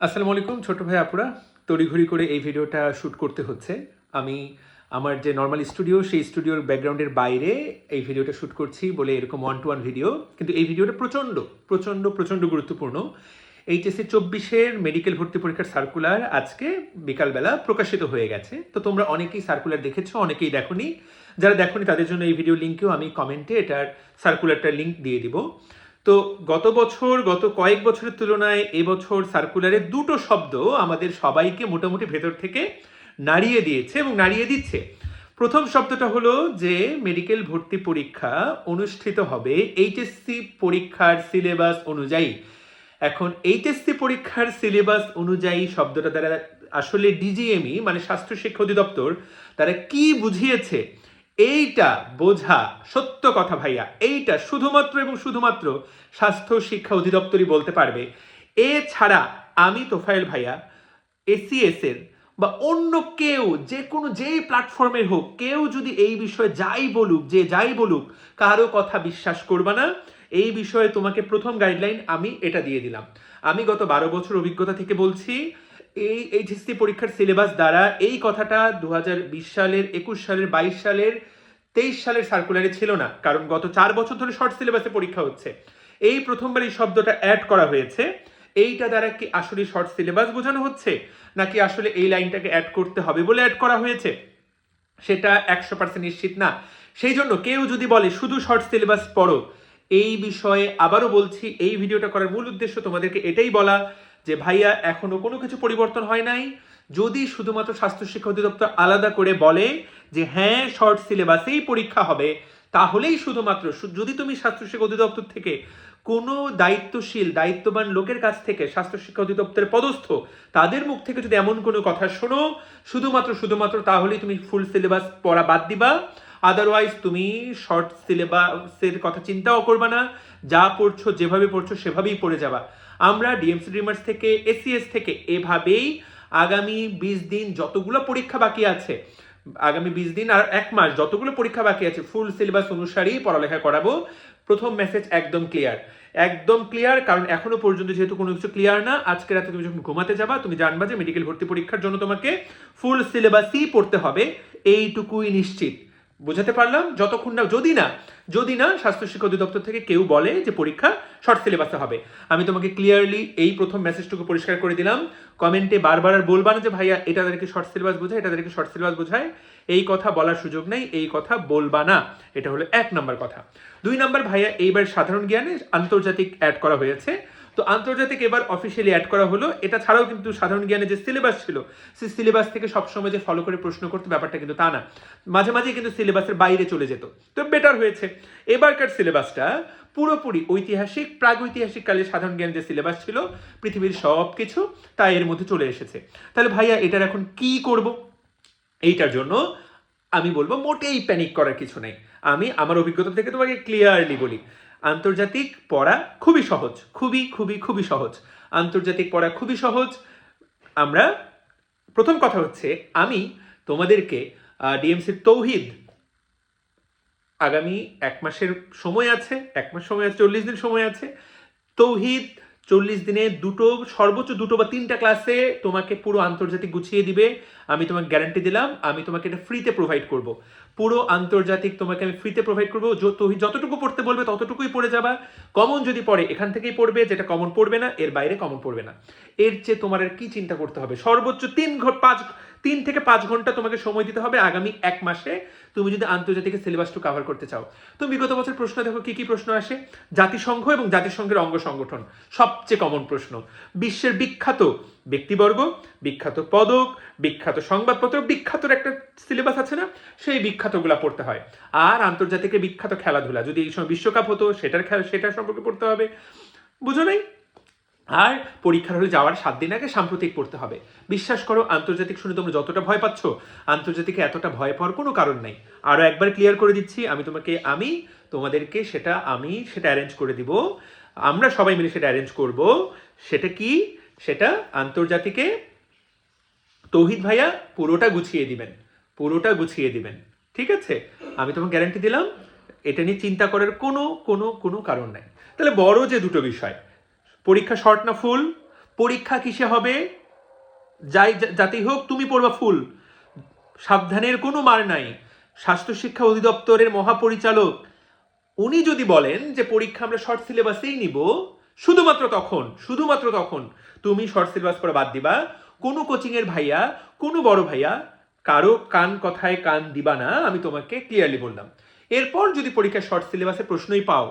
আসসালামু আলাইকুম, ছোট ভাই আপুরা। তড়িঘড়ি করে এই ভিডিওটা শ্যুট করতে হচ্ছে। আমি আমার যে নর্মাল স্টুডিও সেই স্টুডিওর ব্যাকগ্রাউন্ডের বাইরে এই ভিডিওটা শ্যুট করছি বলে এরকম ওয়ান টু ওয়ান ভিডিও কিন্তু এই ভিডিওটা প্রচণ্ড প্রচণ্ড প্রচণ্ড গুরুত্বপূর্ণ। এইচএসসি চব্বিশের মেডিকেল ভর্তি পরীক্ষার সার্কুলার আজকে বিকালবেলা প্রকাশিত হয়ে গেছে। তো তোমরা অনেকেই সার্কুলার দেখেছ, অনেকেই দেখোনি। যারা দেখোনি, তাদের জন্য এই ভিডিও লিঙ্কেও আমি কমেন্টে এটার সার্কুলারটার লিঙ্ক দিয়ে দিব। তো গত বছর, গত কয়েক বছরের তুলনায় এবছর সার্কুলারে দুটো শব্দ আমাদের সবাইকে মোটামুটি ভেতর থেকে নাড়িয়ে দিয়েছে এবং নাড়িয়ে দিচ্ছে। প্রথম শব্দটা হলো যে মেডিকেল ভর্তি পরীক্ষা অনুষ্ঠিত হবে এইচএসসি পরীক্ষার সিলেবাস অনুযায়ী। এখন এইচএসসি পরীক্ষার সিলেবাস অনুযায়ী শব্দটা দ্বারা আসলে ডিজিএমই মানে স্বাস্থ্য শিক্ষা অধিদপ্তর, তারা কি বুঝিয়েছে এইটা বোঝা সত্য কথা ভাইয়া। এইটা শুধুমাত্র এবং শুধুমাত্র স্বাস্থ্য শিক্ষা অধিদপ্তরই বলতে পারবে। এছাড়া আমি তোফায়েল ভাইয়া এসিএস এর বা অন্য কেউ, যে কোনো যেই প্ল্যাটফর্মের হোক, কেউ যদি এই বিষয়ে যাই বলুক, যে যাই বলুক, কারও কথা বিশ্বাস করবা না, এই বিষয়ে তোমাকে প্রথম গাইডলাইন আমি এটা দিয়ে দিলাম। আমি গত বারো বছর অভিজ্ঞতা থেকে বলছি এই এইচএসসি পরীক্ষার সিলেবাস দ্বারা এই কথাটা দু হাজার বিশ সালের, একুশ সালের, বাইশ সালের, তেইশ সালের সার্কুলারে ছিল না। কারণ গত চার বছর ধরে শর্ট সিলেবাসে পরীক্ষা হচ্ছে। এই প্রথমবার এই শব্দটা অ্যাড করা হয়েছে। এইটা দ্বারা কি আসলে শর্ট সিলেবাস বোঝানো হচ্ছে? নাকি আসলে এই লাইনটাকে অ্যাড করতে হবে বলে অ্যাড করা হয়েছে? সেটা একশো পার্সেন্ট নিশ্চিত না। সেই জন্য কেউ যদি বলে, শুধু শর্ট সিলেবাস পড়ো। এই বিষয়ে আবারও বলছি, এই ভিডিওটা করার মূল উদ্দেশ্য তোমাদেরকে এটাই বলা যে ভাইয়া এখনও কোনো কিছু পরিবর্তন হয় নাই, যদি শুধুমাত্র স্বাস্থ্য শিক্ষা অধিদপ্তর আলাদা করে বলে যে হ্যাঁ শর্ট সিলেবাসেই পরীক্ষা হবে, তাহলেই শুধুমাত্র যদি তুমি স্বাস্থ্য শিক্ষা অধিদপ্তর থেকে কোনো দায়িত্বশীল, দায়িত্ববান লোকের কাছ থেকে স্বাস্থ্য শিক্ষা অধিদপ্তরের পদস্থ, তাদের মুখ থেকে যদি এমন কোনো কথা শোনো, শুধুমাত্র শুধুমাত্র তাহলেই তুমি ফুল সিলেবাস পড়া বাদ দিবা আদারওয়াইজ তুমি শর্ট সিলেবাসের কথা চিন্তাও করবা না, যা পড়ছো, যেভাবে পড়ছো, সেভাবেই পড়ে যাবা। আমরা ডিএমসি ড্রিমার্স থেকে এসিএস থেকে এভাবেই আগামী বিশ দিন যতগুলো পরীক্ষা বাকি আছে, আগামী বিশ দিন আর এক মাস যতগুলো পরীক্ষা বাকি আছে ফুল সিলেবাস অনুসারেই পড়ালেখা করাবো। প্রথম মেসেজ একদম ক্লিয়ার একদম ক্লিয়ার কারণ এখনও পর্যন্ত যেহেতু কোনো কিছু ক্লিয়ার না, আজকে রাতে তুমি যখন ঘুমাতে যাবা, তুমি জানবা যে মেডিকেল ভর্তি পরীক্ষার জন্য তোমাকে ফুল সিলেবাসই পড়তে হবে। এইটুকুই নিশ্চিত। বোঝাতে পারলাম, যতক্ষণ না, যদি না যদি না, স্বাস্থ্য শিক্ষা অধিদপ্তর থেকে কেউ বলে যে পরীক্ষা শর্ট সিলেবাসে হবে। আমি তোমাকে ক্লিয়ারলি এই প্রথম মেসেজটুকু পরিষ্কার করে দিলাম। কমেন্টে বারবার আর বলবা না যে, ভাইয়া, এটা তাদেরকে শর্ট সিলেবাস বোঝায়, এটা তাদেরকে শর্ট সিলেবাস বোঝায়। এই কথা বলার সুযোগ নেই, এই কথা বলবা না। এটা হলো এক নম্বর কথা। দুই নম্বর, ভাইয়া, এইবার সাধারণ জ্ঞানে আন্তর্জাতিক অ্যাড করা হয়েছে। তো আন্তর্জাতিক এবার অফিসিয়ালি অ্যাড করা হলো। এটা ছাড়াও কিন্তু সাধারণ জ্ঞানে যে সিলেবাস ছিল, সেই সিলেবাস থেকে সবসময় যে ফলো করে প্রশ্ন করতে ব্যাপারটা কিন্তু তা না। মাঝে মাঝে কিন্তু সিলেবাসের বাইরে চলে যেত। তো বেটার হয়েছে। এবারকার সিলেবাসটা পুরোপুরি ঐতিহাসিক প্রাগৈতিহাসিক কালে সাধারণ জ্ঞান যে সিলেবাস ছিল, পৃথিবীর সব কিছু তা এর মধ্যে চলে এসেছে। তাহলে ভাইয়া, এটার এখন কি করব? এইটার জন্য আমি বলব মোটেই প্যানিক করার কিছু নেই। আমি আমার অভিজ্ঞতা থেকে তোমাকে ক্লিয়ারলি বলি। আন্তর্জাতিক পড়া খুবই সহজ, খুবই খুবই খুবই সহজ। আন্তর্জাতিক পড়া খুবই সহজ। আমরা, প্রথম কথা হচ্ছে, আমি তোমাদেরকে ডিএমসির তৌহিদ আগামী এক মাসের সময় আছে, এক মাস সময় আছে, চল্লিশ দিন সময় আছে। তৌহিদ চল্লিশ দিনে দুটো, সর্বোচ্চ দুটো বা তিনটা ক্লাসে তোমাকে পুরো আন্তর্জাতিক গুছিয়ে দিবে। আমি তোমাকে গ্যারান্টি দিলাম, আমি তোমাকে এটা ফ্রিতে প্রোভাইড করব। পুরো আন্তর্জাতিক তোমাকে আমি ফ্রিতে প্রোভাইড করব। তুমি যতটুকু পড়তে বলবে ততটুকুই পড়ে যাবা। কমন যদি পড়ে, এখান থেকেই পড়বে, যেটা কমন পড়বে না, এর বাইরে কমন পড়বে না। এর চেয়ে তোমার আর কি চিন্তা করতে হবে? সর্বোচ্চ তিন ঘর পাঁচ তিন থেকে পাঁচ ঘণ্টা তোমাকে সময় দিতে হবে আগামী এক মাসে তুমি যদি আন্তর্জাতিক সিলেবাসটু কভার করতে চাও। তুমি বিগত বছর প্রশ্ন দেখো, কি কি প্রশ্ন আসে? জাতিসংঘ এবং জাতিসংঘের অঙ্গ সংগঠন, সবচেয়ে কমন প্রশ্ন। বিশ্বের বিখ্যাত ব্যক্তিবর্গ, বিখ্যাত পদক, বিখ্যাত সংবাদপত্র বিখ্যাতর একটা সিলেবাস আছে না? সেই বিখ্যাতগুলা পড়তে হয়। আর আন্তর্জাতিকের বিখ্যাত খেলাধুলা, যদি এই সময় বিশ্বকাপ হতো, সেটার খেলা, সেটার সম্পর্কে পড়তে হবে। বুঝো নাই? আর পরীক্ষার হলে যাওয়ার সাত দিন আগে সাম্প্রতিক পড়তে হবে। বিশ্বাস করো, আন্তর্জাতিক শুনে তোমরা যতটা ভয় পাচ্ছ, আন্তর্জাতিকে এতটা ভয় পাওয়ার কোনো কারণ নাই। আরও একবার ক্লিয়ার করে দিচ্ছি, আমি তোমাকে, আমি তোমাদেরকে সেটা, আমি সেটা অ্যারেঞ্জ করে দিব। আমরা সবাই মিলে সেটা অ্যারেঞ্জ করব। সেটা কি? সেটা আন্তর্জাতিকে তৌহিদ ভাইয়া পুরোটা গুছিয়ে দিবেন। পুরোটা গুছিয়ে দিবেন। ঠিক আছে? আমি তোমাকে গ্যারান্টি দিলাম, এটা নিয়ে চিন্তা করার কোনো কোনো কোনো কারণ নাই। তাহলে বড় যে দুটো বিষয় পরীক্ষা শর্ট না ফুল? পরীক্ষা কিসে হবে? যাই যাতেই হোক, তুমি পড়বা ফুল। সাবধানের কোনো মার নাই। স্বাস্থ্য শিক্ষা অধিদপ্তরের মহাপরিচালক, উনি যদি বলেন যে পরীক্ষা আমরা শর্ট সিলেবাসেই নিব, শুধুমাত্র তখন শুধুমাত্র তখন তুমি শর্ট সিলেবাস পড়া বাদ দিবা। কোনো কোচিংয়ের ভাইয়া, কোনো বড় ভাইয়া কারও কান কথায় কান দিবা না, আমি তোমাকে ক্লিয়ারলি বললাম। এরপর যদি পরীক্ষায় শর্ট সিলেবাসে প্রশ্নই পাও,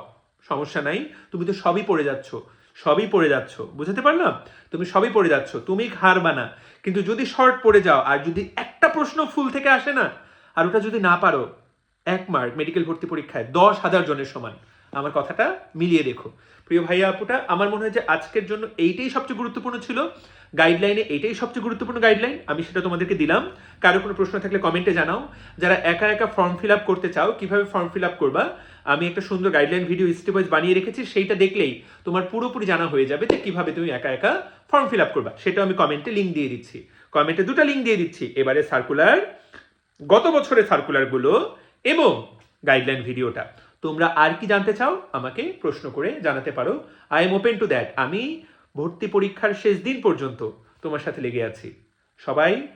সমস্যা নাই, তুমি তো সবই পড়ে যাচ্ছ। সবই পড়ে যাচ্ছ। বুঝতে পারলাম? তুমি সবই পড়ে যাচ্ছ। তুমি হারবা না কিন্তু যদি শর্ট পড়ে যাও, আর যদি একটা প্রশ্ন ফুল থেকে আসে না, আর ওটা যদি না পারো, এক মার্ক মেডিকেল ভর্তি পরীক্ষায় দশ হাজার জনের সমান। আমার কথাটা মিলিয়ে দেখো প্রিয় ভাইয়া, আপুটা, আমার মনে হয় যে আজকের জন্য এইটাই সবচেয়ে গুরুত্বপূর্ণ ছিল। গাইডলাইনে এইটাই সবচেয়ে গুরুত্বপূর্ণ গাইডলাইন আমি সেটা তোমাদেরকে দিলাম। কারও কোনো প্রশ্ন থাকলে কমেন্টে জানাও। যারা একা একা ফর্ম ফিল আপ করতে চাও, কীভাবে ফর্ম ফিল আপ করবা? আমি একটা সুন্দর গাইডলাইন ভিডিও স্টেপ ওয়াইজ বানিয়ে রেখেছি। সেইটা দেখলেই তোমার পুরোপুরি জানা হয়ে যাবে যে কীভাবে তুমি একা একা ফর্ম ফিল আপ করবা। সেটাও আমি কমেন্টে লিঙ্ক দিয়ে দিচ্ছি। কমেন্টে দুটো লিঙ্ক দিয়ে দিচ্ছি। এবারে সার্কুলার গত বছরের সার্কুলারগুলো এবং গাইডলাইন ভিডিওটা তোমরা আর কি জানতে চাও, আমাকে প্রশ্ন করে জানাতে পারো। I am open to that আমি ভর্তি পরীক্ষার শেষ দিন পর্যন্ত তোমার সাথে লেগে আছি। সবাই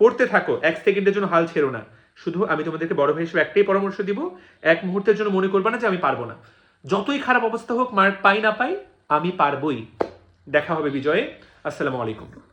পড়তে থাকো, এক সেকেন্ডের জন্য হাল ছেড়ো না। শুধু আমি তোমাদেরকে বড় ভাই হিসেবে একটাই পরামর্শ দিব, এক মুহূর্তের জন্য মনে করবে না যে আমি পারব না। যতই খারাপ অবস্থা হোক, মার্ক পাই না পাই, আমি পারবই। দেখা হবে বিজয়ে। আসসালামু আলাইকুম।